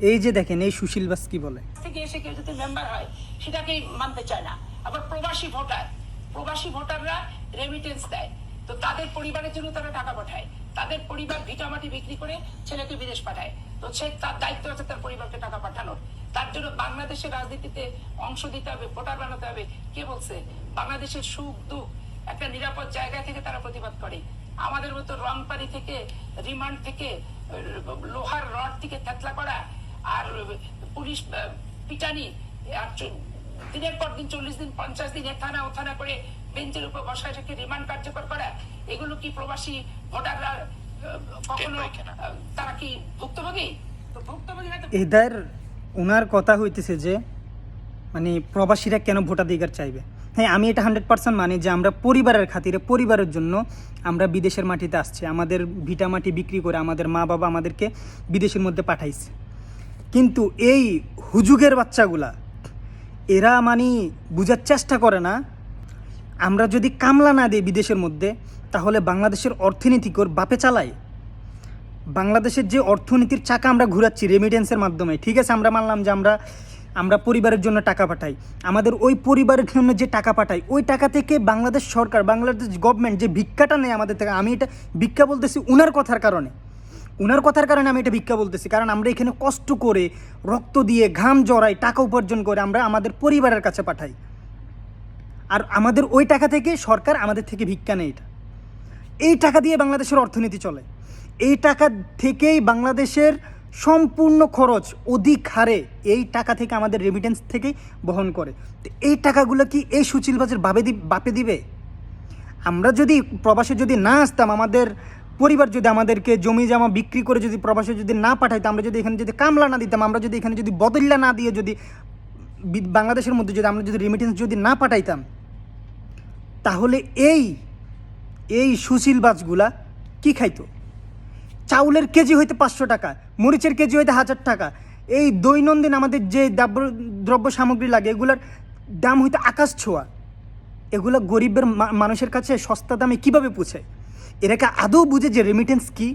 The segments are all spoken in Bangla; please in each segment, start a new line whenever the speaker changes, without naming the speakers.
এই যে দেখেন, এই সুশীল বাস কি বলে।
থেকে এসে কেউ যদি মেম্বার হয় মানতে চায় না। আবার প্রবাসী ভোটার, প্রবাসী ভোটাররা রেমিটেন্স দেয়। তো তাদের পরিবারের জন্য তারা টাকা পাঠায়। তাদের পরিবার ভিটামাটি বিক্রি করে ছেলেকে বিদেশ পাঠায়। তো সে তার দায়িত্ব আছে তার পরিবারকে টাকা পাঠানোর। তার জন্য বাংলাদেশের রাজনীতিতে অংশ দিতে হবে, ভোটার বানাতে হবে। কে বলছে? বাংলাদেশের সুখ, দুঃখ একটা নিরাপদ জায়গা থেকে তারা প্রতিবাদ করে। আমাদের মতো রং রংপানি থেকে, রিমান্ড থেকে, লোহার রড থেকে থেতলা করা আর পুলিশ পিটানি। আর দিনের পর দিন চল্লিশ দিন পঞ্চাশ দিন থানা ও থানা করে বেঞ্চের উপর বসায় রেখে রিমান্ড কার্যকর করা এগুলো কি প্রবাসী ভোটাররা কখনো তারা কি ভুক্তভোগী? তো
এদের ওনার কথা হইতেছে যে মানে প্রবাসীরা কেন ভোটাধিকার চাইবে? হ্যাঁ আমি এটা হান্ড্রেড পার্সেন্ট মানি যে আমরা পরিবারের খাতিরে পরিবারের জন্য আমরা বিদেশের মাটিতে আসছি। আমাদের ভিটা মাটি বিক্রি করে আমাদের মা বাবা আমাদেরকে বিদেশের মধ্যে পাঠাইছে। কিন্তু এই হুজুগের বাচ্চাগুলা, এরা মানে বুঝার চেষ্টা করে না। আমরা যদি কামলা না দিই বিদেশের মধ্যে, তাহলে বাংলাদেশের অর্থনীতি কর বাপে চালায়। বাংলাদেশের যে অর্থনীতির চাকা আমরা ঘুরাচ্ছি রেমিটেন্সের মাধ্যমে, ঠিক আছে, আমরা মানলাম যে আমরা আমরা পরিবারের জন্য টাকা পাঠাই। আমাদের ওই পরিবারের জন্য যে টাকা পাঠাই, ওই টাকা থেকে বাংলাদেশ সরকার, বাংলাদেশ গভর্নমেন্ট যে ভিক্ষাটা নেয় আমাদের থেকে, আমি এটা ভিক্ষা বলতেছি উনার কথার কারণে। উনার কথার কারণে আমি এটা ভিক্ষা বলতেছি, কারণ আমরা এখানে কষ্ট করে, রক্ত দিয়ে, ঘাম জড়াই, টাকা উপার্জন করে আমরা আমাদের পরিবারের কাছে পাঠাই। আর আমাদের ওই টাকা থেকে সরকার আমাদের থেকে ভিক্ষা নেয় এটা। এই টাকা দিয়ে বাংলাদেশের অর্থনীতি চলে। এই টাকা থেকেই বাংলাদেশের সম্পূর্ণ খরচ অধিক হারে এই টাকা থেকে আমাদের রেমিটেন্স থেকে বহন করে। তো এই টাকাগুলো কি এই সুচিলবাজের বাবে বাপে দিবে? আমরা যদি প্রবাসে যদি না আসতাম, আমাদের পরিবার যদি আমাদেরকে জমি জামা বিক্রি করে যদি প্রবাসে যদি না পাঠাইতাম আমরা যদি এখানে যদি কামলা না দিতাম, আমরা যদি এখানে যদি বদল্লা না দিয়ে যদি বাংলাদেশের মধ্যে যদি আমরা যদি রেমিটেন্স যদি না পাঠাইতাম, তাহলে এই এই সুশীল বাসগুলা কি খাইতো? চাউলের কেজি হইতে পাঁচশো টাকা, মরিচের কেজি হইতে হাজার টাকা, এই দৈনন্দিন আমাদের যে দ্রব্য দ্রব্য সামগ্রী লাগে, এগুলোর দাম হইতে আকাশ ছোঁয়া। এগুলো গরিবের মানুষের কাছে সস্তা দামে কীভাবে পুষায় এরাকে আদৌ বুঝে যে রেমিটেন্স কী?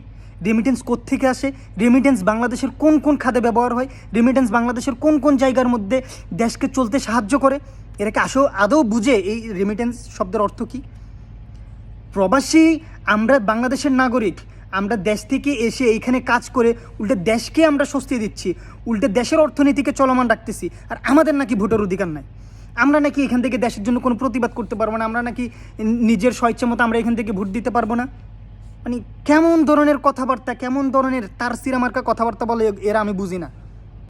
রেমিটেন্স থেকে আসে? রেমিটেন্স বাংলাদেশের কোন কোন খাতে ব্যবহার হয়? রেমিটেন্স বাংলাদেশের কোন কোন জায়গার মধ্যে দেশকে চলতে সাহায্য করে? এরাকে আসো আদৌ বুঝে এই রেমিটেন্স শব্দের অর্থ কী? প্রবাসী, আমরা বাংলাদেশের নাগরিক, আমরা দেশ থেকে এসে এইখানে কাজ করে উল্টে দেশকে আমরা স্বস্তি দিচ্ছি, উল্টে দেশের অর্থনীতিকে চলমান রাখতেছি, আর আমাদের নাকি ভোটের অধিকার নাই। আমরা নাকি এখান থেকে দেশের জন্য কোনো প্রতিবাদ করতে পারব না, আমরা নাকি নিজের স্বইচ্ছা মতো আমরা এখান থেকে ভোট দিতে পারব না। মানে কেমন ধরনের কথাবার্তা, কেমন ধরনের তার সিরামার্কা কথাবার্তা বলে এরা আমি বুঝি না।